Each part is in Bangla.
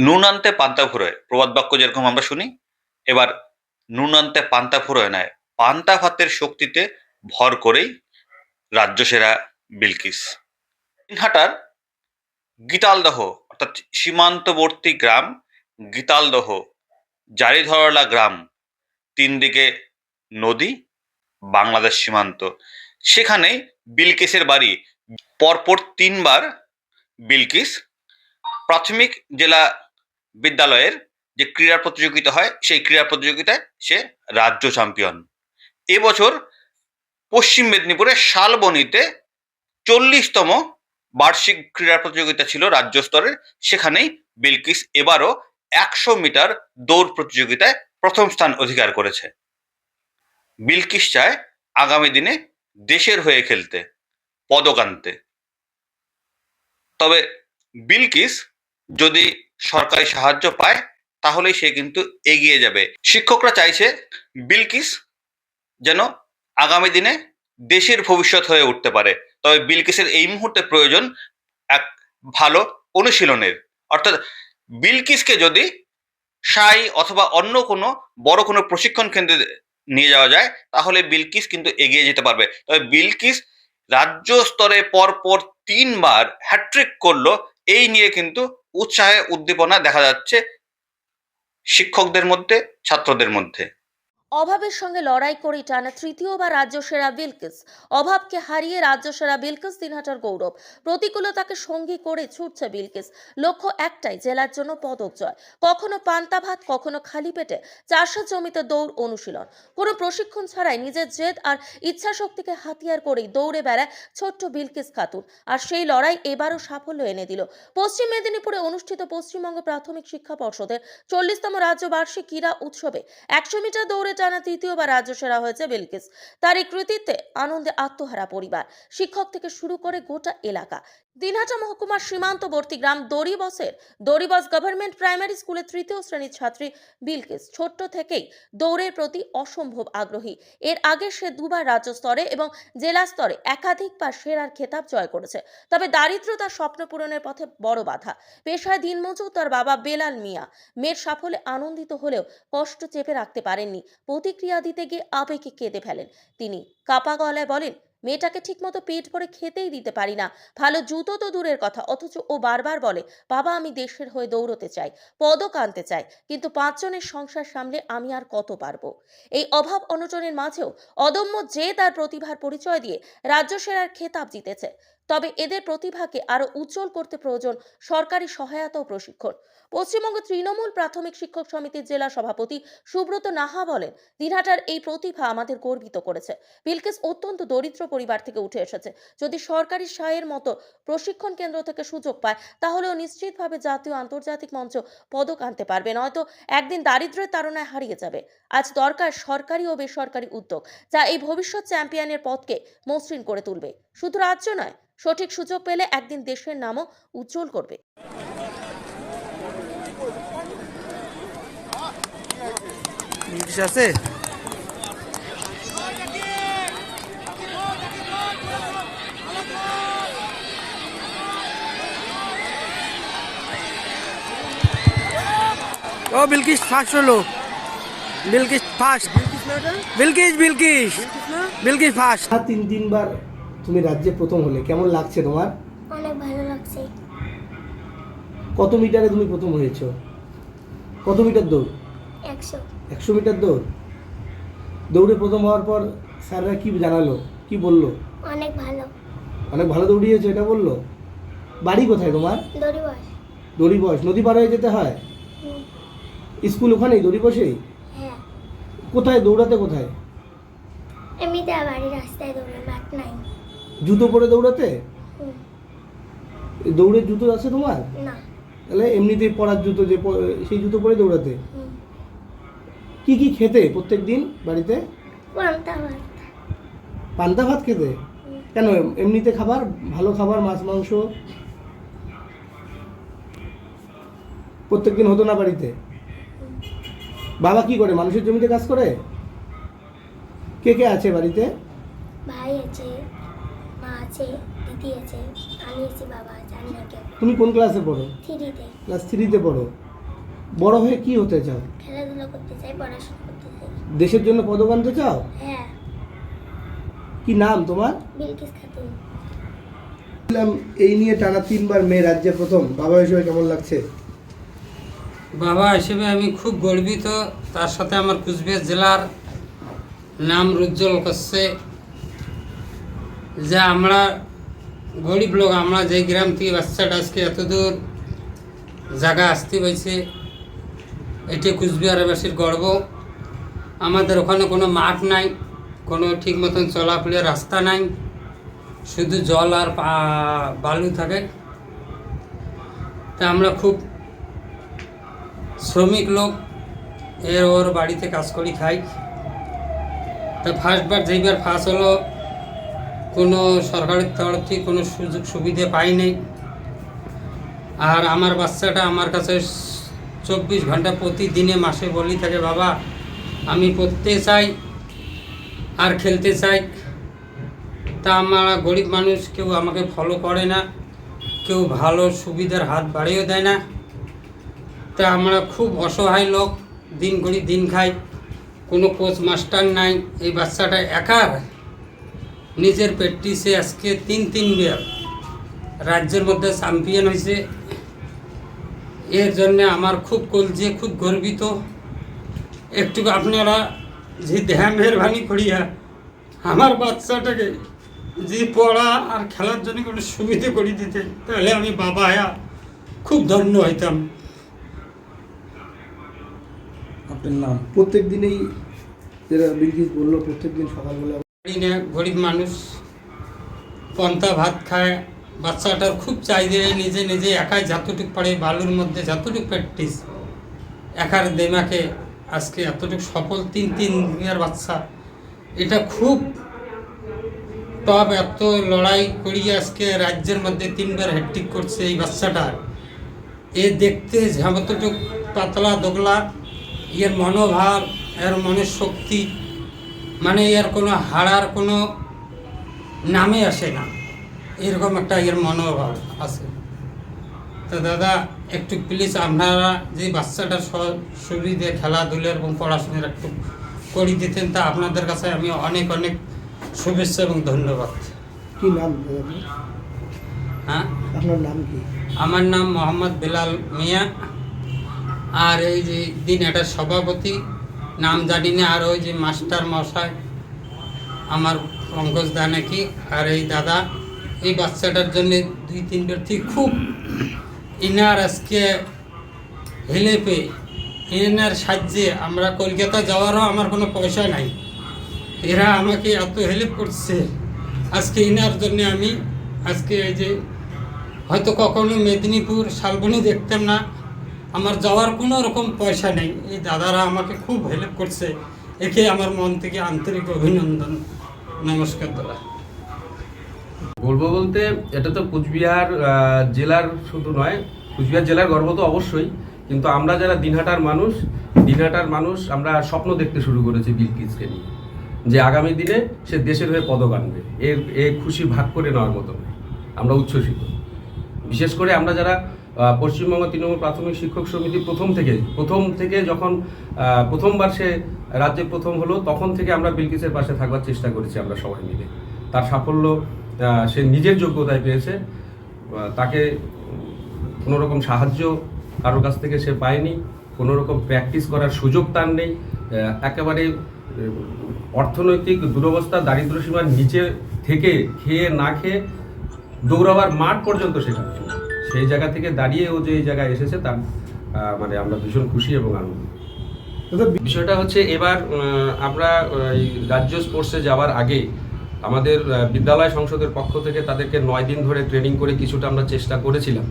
নুন আনতে পান্তা ফুরোয়। প্রবাদ বাক্য যেরকম আমরা শুনি, এবার নুন আনতে পান্তা ফুরোয় নয়, পান্তা ভাতের শক্তিতে ভর করেই রাজ্য সেরা বিলকিস। দিনহাটার গীতালদহ, অর্থাৎ সীমান্তবর্তী গ্রাম গীতালদহ, জারিধরলা গ্রাম তিন দিকে নদী, বাংলাদেশ সীমান্ত। সেখানে বিলকিসের বাড়ি। পরপর তিনবার বিলকিস। প্রাথমিক জেলা বিদ্যালয়ের যে ক্রীড়া প্রতিযোগিতা হয়, সেই ক্রীড়া প্রতিযোগিতায় সে রাজ্য চ্যাম্পিয়ন এবছর পশ্চিম মেদিনীপুরের শালবনিতে চল্লিশতম বার্ষিক ক্রীড়া প্রতিযোগিতা ছিল রাজ্য স্তরের। সেখানেই বিলকিস এবারও একশো মিটার দৌড় প্রতিযোগিতায় প্রথম স্থান অধিকার করেছে। বিলকিস চায় আগামী দিনে দেশের হয়ে খেলতে, পদক আনতে। তবে বিলকিস যদি সরকারি সাহায্য পায় তাহলে সে কিন্তু এগিয়ে যাবে। শিক্ষকরা চাইছে বিলকিস যেন আগামী দিনে দেশের ভবিষ্যৎ হয়ে উঠতে পারে। তবে বিলকিসের এই মুহূর্তে প্রয়োজন এক ভালো অনুশীলনের। অর্থাৎ বিলকিসকে যদি সাই অথবা অন্য কোনো বড় কোনো প্রশিক্ষণ কেন্দ্রে নিয়ে যাওয়া যায়, তাহলে বিলকিস কিন্তু এগিয়ে যেতে পারবে। তবে বিলকিস রাজ্য স্তরে পরপর তিনবার হ্যাট্রিক করল, এই নিয়ে কিন্তু উৎসাহে উদ্দীপনা দেখা যাচ্ছে শিক্ষকদের মধ্যে ছাত্রদের মধ্যে। অভাবের সঙ্গে লড়াই করে টানা তৃতীয়বার রাজ্য সেরা বিলকিস। অভাবকে হারিয়ে রাজ্য সেরা বিলকিস দিনহাটার গৌরব। প্রতিকূলতাকে সঙ্গী করে ছুটছে বিলকিস। লক্ষ্য একটাই, জেলার জন্য পদক জয়। কখনো পান্তা ভাত, কখনো খালি পেটে চাষের জমিতে দৌড় অনুশীলন। কোনো প্রশিক্ষণ ছাড়াই নিজের জেদ আর ইচ্ছা শক্তিকে হাতিয়ার করেই দৌড়ে বেড়ায় ছোট্ট বিলকিস খাতুন। আর সেই লড়াই এবারও সাফল্য এনে দিল। পশ্চিম মেদিনীপুরে অনুষ্ঠিত পশ্চিমবঙ্গ প্রাথমিক শিক্ষা পর্ষদের চল্লিশতম রাজ্য বার্ষিক ক্রীড়া উৎসবে একশো মিটার দৌড়ে টানা তৃতীয়বার রাজ্য সেরা হয়েছে বিলকিস। তার এই কৃতিত্বে আনন্দে আত্মহারা পরিবার। শিক্ষক থেকে শুরু করে গোটা এলাকা। দিনহাটা মহকুমার সীমান্তবর্তী গ্রাম দড়িবসের দড়িবস গভর্নমেন্ট প্রাইমারি স্কুলের তৃতীয় শ্রেণির ছাত্রী বিলকিস। ছোট্ট থেকেই দৌড়ের প্রতি অসম্ভব আগ্রহী। এর আগে সে দুবার রাজ্য স্তরে এবং জেলা স্তরে একাধিকবার সেরার খেতাব জয় করেছে। তবে দারিদ্র তার স্বপ্ন পূরণের পথে বড় বাধা। পেশায় দিনমজুর তার বাবা বেলাল মিয়া। মেয়ের সাফল্যে আনন্দিত হলেও কষ্ট চেপে রাখতে পারেননি। প্রতিক্রিয়া দিতে গিয়ে আবেগে কেঁদে ফেলেন। তিনি কাপা গলায় বলেন, মেয়েটাকে ঠিকমতো পেট ভরে খেতেই দিতে পারি না। ভালো জুতো তো দূরের কথা, অথচ ও বারবার বলে, বাবা, আমি দেশের হয়ে দৌড়তে চাই, পদক আনতে চাই, কিন্তু পাঁচজনের সংসার সামলে আমি আর কত পারব এই অভাব অনটনের মাঝেও অদম্য যে তার প্রতিভার পরিচয় দিয়ে রাজ্য সেরার খেতাব জিতেছে। তবে এদের প্রতিভাকে আরও উজ্জ্বল করতে প্রয়োজন সরকারি সহায়তা ও প্রশিক্ষণ। পশ্চিমবঙ্গ তৃণমূল প্রাথমিক শিক্ষক সমিতির জেলা সভাপতি সুব্রত নাহা বলেন, দিনহাটার এই প্রতিভা আমাদের গর্বিত করেছে। বিলকিস অত্যন্ত দরিদ্র পরিবার থেকে উঠে এসেছে। যদি সরকারি সায়ের মতো প্রশিক্ষণ কেন্দ্র থেকে সুযোগ পায়, তাহলেও নিশ্চিতভাবে জাতীয় আন্তর্জাতিক মঞ্চ পদক আনতে পারবে। নয়তো একদিন দারিদ্র্যের তাড়নায় হারিয়ে যাবে। আজ দরকার সরকারি ও বেসরকারি উদ্যোগ, যা এই ভবিষ্যৎ চ্যাম্পিয়নের পথকে মসৃণ করে তুলবে। শুধু রাজ্য নয় সঠিক সুযোগ পেলে একদিন দেশের নামও উজ্জ্বল করবে। আছে? ও বিলকিস ফার্স্ট হলো। বিলকিস ফার্স্ট বিলকিস বিলকিস বিলকিস। ফার্স্ট তিন তিনবার তুমি রাজ্যে প্রথম হলে কেমন লাগছে তোমার? অনেক ভালো লাগছে। কত মিটারে তুমি প্রথম হয়েছো? কত মিটার দৌড়? একশো। একশো মিটার দৌড়? দৌড়ে প্রথম হওয়ার পর স্যাররা কি জানালো? কি বলল? অনেক ভালো। অনেক ভালো দৌড়িয়েছো এটা বলল? বাড়ি কোথায় তোমার? দড়ি বস। বয়স নদী পার হয়ে যেতে হয়? স্কুল ওখানেই দড়ি বসেই? হ্যাঁ। কোথায় দৌড়াতে কোথায়? এমনিতে বাড়ির রাস্তায় দৌড়ে মাঠ নাই। জুতো পরে দৌড়াতে? দৌড়ের জুতো আছে তোমার? না। তাহলে এমনিতেই পরার জুতো যে সেই জুতো পরে দৌড়াতে? কি কি খেতে প্রত্যেক দিন বাড়িতে? পান্তা ভাত। খেতে? কেন এমনিতে খাবার? ভালো খাবার মাছ মাংস? প্রত্যেকদিন হতো না বাড়িতে? বাবা কি করে মানুষের জমিতে কাজ করে? কে কে আছে বাড়িতে? ভাই আছে। আছে দিদি আছে আমি আছি বাবা জানি না কেউ তুমি কোন ক্লাসে পড়ো? থ্রিতে। ক্লাস থ্রিতে পড়ো। বড় হয়ে কি হতে চাও? খেলাধুলা করতে চাই পড়াশোনা করতে চাই। দেশের জন্য পদক আনতে চাও? হ্যাঁ। কি নাম তোমার? বিলকিস খাতুন। বললাম এই নিয়ে টানা তিনবার মেয়ে রাজ্যে প্রথম। বাবা হিসেবে কেমন লাগছে? বাবা হিসেবে আমি খুব গর্বিত। তার সাথে আমার কুচবিহার জেলার নাম উজ্জ্বল করছে। যে আমরা গরিব লোক, আমরা যে গ্রাম থেকে বাচ্চাটা আজকে এত দূর জায়গা আসতে পাইছে, এটি কুচবিহারবাসীর গর্ব। আমাদের ওখানে কোনো মাঠ নাই, কোনো ঠিক মতন চলাফেরার রাস্তা নাই, শুধু জল আর বালু থাকে। তা আমরা খুব শ্রমিক লোক, এর ওর বাড়িতে কাজ করি, খাই। তা ফার্স্টবার যেইবার ফার্স্ট হলো কোনো সরকারের তরফ থেকে কোনো সুযোগ সুবিধে পাই নাই। আর আমার বাচ্চাটা আমার কাছে চব্বিশ ঘণ্টা প্রতিদিনে মাসে বলি থাকে, বাবা, আমি পড়তে চাই আর খেলতে চাই। তা আমরা গরিব মানুষ কেউ আমাকে ফলো করে না, কেউ ভালো সুবিধার হাত বাড়িয়েও দেয় না। তা আমরা খুব অসহায় লোক, দিন করি দিন খাই। কোনো কোচ মাস্টার নাই, এই বাচ্চাটা একার নিজের প্র্যাকটিসে আজকে তিন তিনবার রাজ্যের মধ্যে চ্যাম্পিয়ন হয়েছে। এর জন্য আমার খুব কলজে, খুব গর্বিত। একটু আপনারা যে দেহা মেহরবানি করিয়া আমার বাচ্চাটাকে যে পড়া আর খেলার জন্য কোনো সুবিধে করে দিতে, তাহলে আমি বাবা আয়া খুব ধন্য হইতাম। আপনার নাম? প্রত্যেক দিনেই যেটা বিলকিস বলল, প্রত্যেক দিন সকালবেলা না গরিব মানুষ পন্তা ভাত খায়, বাচ্চাটার খুব চাহিদা নিজে নিজে একাই যতটুক পারে বালুর মধ্যে যতটুক প্র্যাকটিস একার দেমাকে আজকে এতটুক সফল তিন তিন ইয়ার বাচ্চা, এটা খুব টপ এত লড়াই করিয়ে আজকে রাজ্যের মধ্যে তিনবার হ্যাট্রিক করছে এই বাচ্চাটা। এ দেখতে যতটুক পাতলা, দোগলা, এর মনোভাব, এর মনের শক্তি মানে এর কোনো হারার কোনো নামে আসে না। এরকম একটা এর মনোভাব আছে। তো দাদা একটু প্লিজ আপনারা যে বাচ্চাটার স- সুবিধে খেলাধুলা এবং পড়াশোনার একটু করে দিতেন তা আপনাদের কাছে আমি অনেক অনেক শুভেচ্ছা এবং ধন্যবাদ। কি নাম হ্যাঁ? আপনার নাম কি? আমার নাম মোহাম্মদ বেলাল মিয়া। আর এই যে দিন এটার সভাপতি নাম জানি না আর ওই যে মাস্টার মশাই, আমার পঙ্কজ দা নাকি, আর এই দাদা, এই বাচ্চাটার জন্য দুই তিন ব্যক্তি খুব ইনার আজকে হেলে পেয়ে এনার সাহায্যে আমরা কলকাতা যাওয়ারও আমার কোনো পয়সা নাই। এরা আমাকে এত হেল্প করছে। আজকে ইনার জন্য আমি আজকে এই যে হয়তো কখনো মেদিনীপুর, শালবনি দেখতাম না আমার যাওয়ার কোনো রকম পয়সা নেই। এই দাদারা আমাকে খুব হেল্প করছে। একে আমার মন থেকে আন্তরিক অভিনন্দন। নমস্কার দাদা। বলব বলতে, এটা তো কুচবিহার জেলার শুধু নয়, কুচবিহার জেলার গর্ব তো অবশ্যই। কিন্তু আমরা যারা দিনহাটার মানুষ দিনহাটার মানুষ আমরা স্বপ্ন দেখতে শুরু করেছি বিলকিসকে নিয়ে। যে আগামী দিনে সে দেশের হয়ে পদক আনবে। এর, এ খুশি ভাগ করে নেওয়ার মতো আমরা উচ্ছ্বসিত। বিশেষ করে আমরা যারা পশ্চিমবঙ্গ তৃণমূল প্রাথমিক শিক্ষক সমিতি প্রথম থেকে প্রথম থেকে যখন প্রথমবার সে রাজ্যে প্রথম হলো, তখন থেকে আমরা বিলকিসের পাশে থাকবার চেষ্টা করেছি আমরা সবাই মিলে। তার সাফল্য সে নিজের যোগ্যতায় পেয়েছে। তাকে কোনো রকম সাহায্য কারোর কাছ থেকে সে পায়নি কোনো রকম প্র্যাকটিস করার সুযোগ তার নেই। একেবারে অর্থনৈতিক দুরবস্থা দারিদ্র সীমার নিচে থেকে খেয়ে না খেয়ে দৌড়াবার মাঠ পর্যন্ত সে যাচ্ছে না। সেই জায়গা থেকে দাঁড়িয়ে ও যে এই জায়গায় এসেছে তার মানে আমরা ভীষণ খুশি এবং আনন্দ বিষয়টা হচ্ছে এবার আমরা রাজ্য স্পোর্টসে যাওয়ার আগে আমাদের বিদ্যালয় সংসদের পক্ষ থেকে তাদেরকে নয় দিন ধরে ট্রেনিং করে কিছুটা আমরা চেষ্টা করেছিলাম।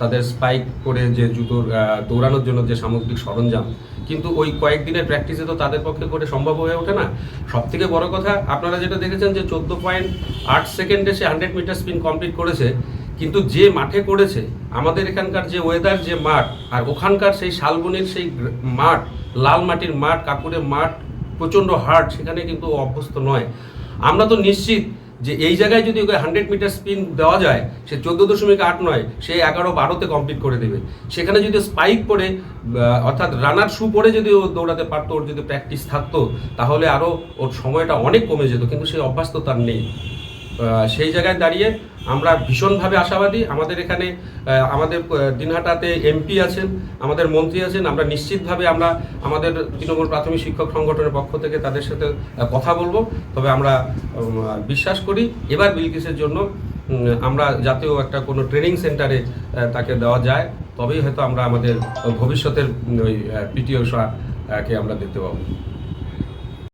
তাদের স্পাইক করে যে জুতোর দৌড়ানোর জন্য যে সামগ্রিক সরঞ্জাম। কিন্তু ওই কয়েকদিনের প্র্যাকটিসে তো তাদের পক্ষে করে সম্ভব হয়ে ওঠে না। সব থেকে বড় কথা আপনারা যেটা দেখেছেন যে চোদ্দ পয়েন্ট আট সেকেন্ডে সে হান্ড্রেড মিটার স্পিন কমপ্লিট করেছে। কিন্তু যে মাঠে করেছে, আমাদের এখানকার যে ওয়েদার যে মাঠ, আর ওখানকার সেই শালবনির সেই মাঠ, লাল মাটির মাঠ, কাকুরে মাঠ, প্রচণ্ড হার্ড সেখানে কিন্তু অভ্যস্ত নয়। আমরা তো নিশ্চিত যে এই জায়গায় যদি ওকে হান্ড্রেড মিটার স্পিন দেওয়া যায়, সে চোদ্দ দশমিক আট নয়, সে এগারো বারোতে কমপ্লিট করে দেবে। সেখানে যদি স্পাইক পরে অর্থাৎ রানার শু পরে যদি ও দৌড়াতে পারতো, ওর যদি প্র্যাকটিস থাকতো, তাহলে আরও ওর সময়টা অনেক কমে যেত, কিন্তু সেই অভ্যাস তো তার নেই সেই জায়গায় দাঁড়িয়ে আমরা ভীষণভাবে আশাবাদী। আমাদের এখানে আমাদের দিনহাটাতে এমপি আছেন, আমাদের মন্ত্রী আছেন। আমরা নিশ্চিতভাবে আমরা আমাদের তৃণমূল প্রাথমিক শিক্ষক সংগঠনের পক্ষ থেকে তাদের সাথে কথা বলব। তবে আমরা বিশ্বাস করি, এবার বিলকিসের জন্য আমরা জাতীয় একটা কোনো ট্রেনিং সেন্টারে তাকে দেওয়া যায়। তবেই হয়তো আমরা আমাদের ভবিষ্যতের ওই পিটিও কে আমরা দেখতে পাবো।